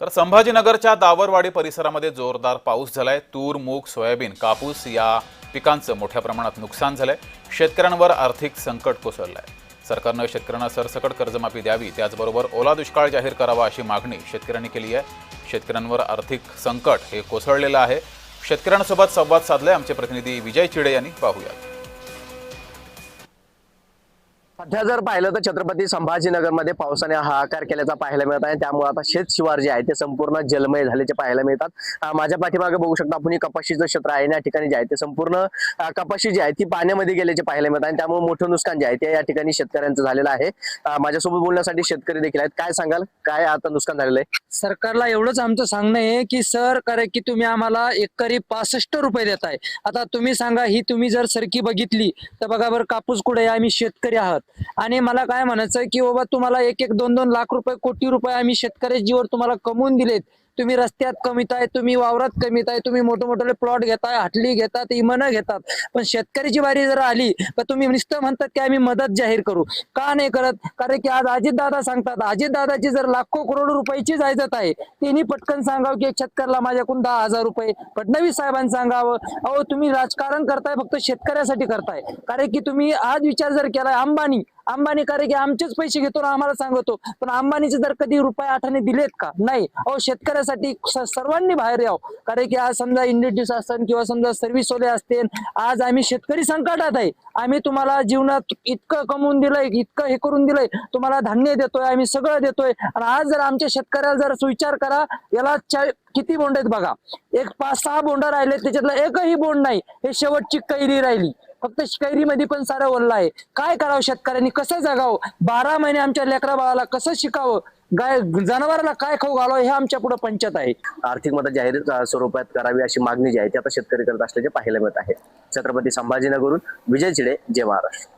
तर संभाजीनगरच्या दावरवाडी परिसरामध्ये जोरदार पाऊस झालाय. तूर मूग सोयाबीन कापूस या पिकांचं मोठ्या प्रमाणात नुकसान झालंय. शेतकऱ्यांवर आर्थिक संकट कोसळलं आहे सरकारनं शेतकऱ्यांना सरसकट कर्जमाफी द्यावी त्याचबरोबर ओला दुष्काळ जाहीर करावा अशी मागणी शेतकऱ्यांनी केली आहे. शेतकऱ्यांवर आर्थिक संकट हे कोसळलेलं आहे. शेतकऱ्यांसोबत संवाद साधलाय आमचे प्रतिनिधी विजय चिडे यांनी. पाहूयात. सध्या जर पाहिलं तर छत्रपती संभाजीनगरमध्ये पावसाने हाहाकार केल्याचा पाहायला मिळत आहे. त्यामुळे आता शेत शिवार जे आहे ते संपूर्ण जलमय झाल्याचे पाहायला मिळतात. माझ्या पाठीमागे बघू शकता आपण कपाशीचं क्षेत्र आहे या ठिकाणी जे आहे ते संपूर्ण कपाशी जी आहे ती पाण्यामध्ये गेल्याचे पाहायला मिळत आहे. आणि त्यामुळे मोठं नुकसान जे आहे ते या ठिकाणी शेतकऱ्यांचं झालेलं आहे. माझ्यासोबत बोलण्यासाठी शेतकरी देखील आहेत. काय सांगाल? काय आता नुकसान झालेलं आहे? सरकारला एवढंच आमचं सांगणं आहे की सर करे की तुम्ही आम्हाला एकरी पासष्ट रुपये देताय. आता तुम्ही सांगा ही तुम्ही जर सरकी बघितली तर बघा बरं कापूस कुठे आहे? आम्ही शेतकरी आहात. आणि मला काय म्हणायचं की बाबा तुम्हाला एक एक दोन दोन लाख रुपये कोटी रुपये आम्ही शेतकरी जीवर तुम्हाला कमवून दिलेत. तुम्ही रस्त्यात कमीत आहे तुम्ही वावरात कमीत आहे तुम्ही मोठे मोठे प्लॉट घेताय हाटली घेतात इमनं घेतात. पण शेतकऱ्याची बारी जर आली तर तुम्ही नुसतं म्हणतात की आम्ही मदत जाहीर करू. का नाही करत? कारण की आज अजितदादा सांगतात अजितदादाची जर लाखो करोड रुपयाची जायजत आहे त्यांनी पटकन सांगावं की एक शेतकऱ्याला माझ्याकडून दहा हजार रुपये फडणवीस साहेबांनी सांगावं. अहो तुम्ही राजकारण करताय फक्त शेतकऱ्यासाठी करताय. कारण की तुम्ही आज विचार जर केलाय अंबानी अंबानी कारण की आमचेच पैसे घेतो ना आम्हाला सांगतो. पण अंबानीचे जर कधी रुपये आठाने दिलेत का? नाही. अहो शेतकऱ्यासाठी सर्वांनी बाहेर यावं. कारण की आज समजा इंडियस असतात किंवा समजा सर्व्हिस वाले असतील आज आम्ही शेतकरी संकटात आहे. आम्ही तुम्हाला जीवनात इतकं कमवून दिलंय इतकं हे करून दिलंय तुम्हाला धान्य देतोय आम्ही सगळं देतोय. आणि आज जर आमच्या शेतकऱ्याला जर विचार करा याला किती बोंड आहेत बघा? एक पाच सहा बोंड राहिले त्याच्यातलं एकही बोंड नाही. हे शेवटची कैरी राहिली. फक्त कैरीमध्ये पण सारं ओललं आहे. काय करावं शेतकऱ्यांनी? कसं जगावं? बारा महिने आमच्या लेकरा बाळाला कसं शिकावं? गाय जनावराला काय खाऊ घालावं हे आमच्या पुढे पंचायत आहे. आर्थिक मदत जाहीर स्वरूपात करावी अशी मागणी जी आहे ती आता शेतकरी करत असल्याचे पाहायला मिळत आहे. छत्रपती संभाजीनगरहून विजय चिडे जय महाराष्ट्र.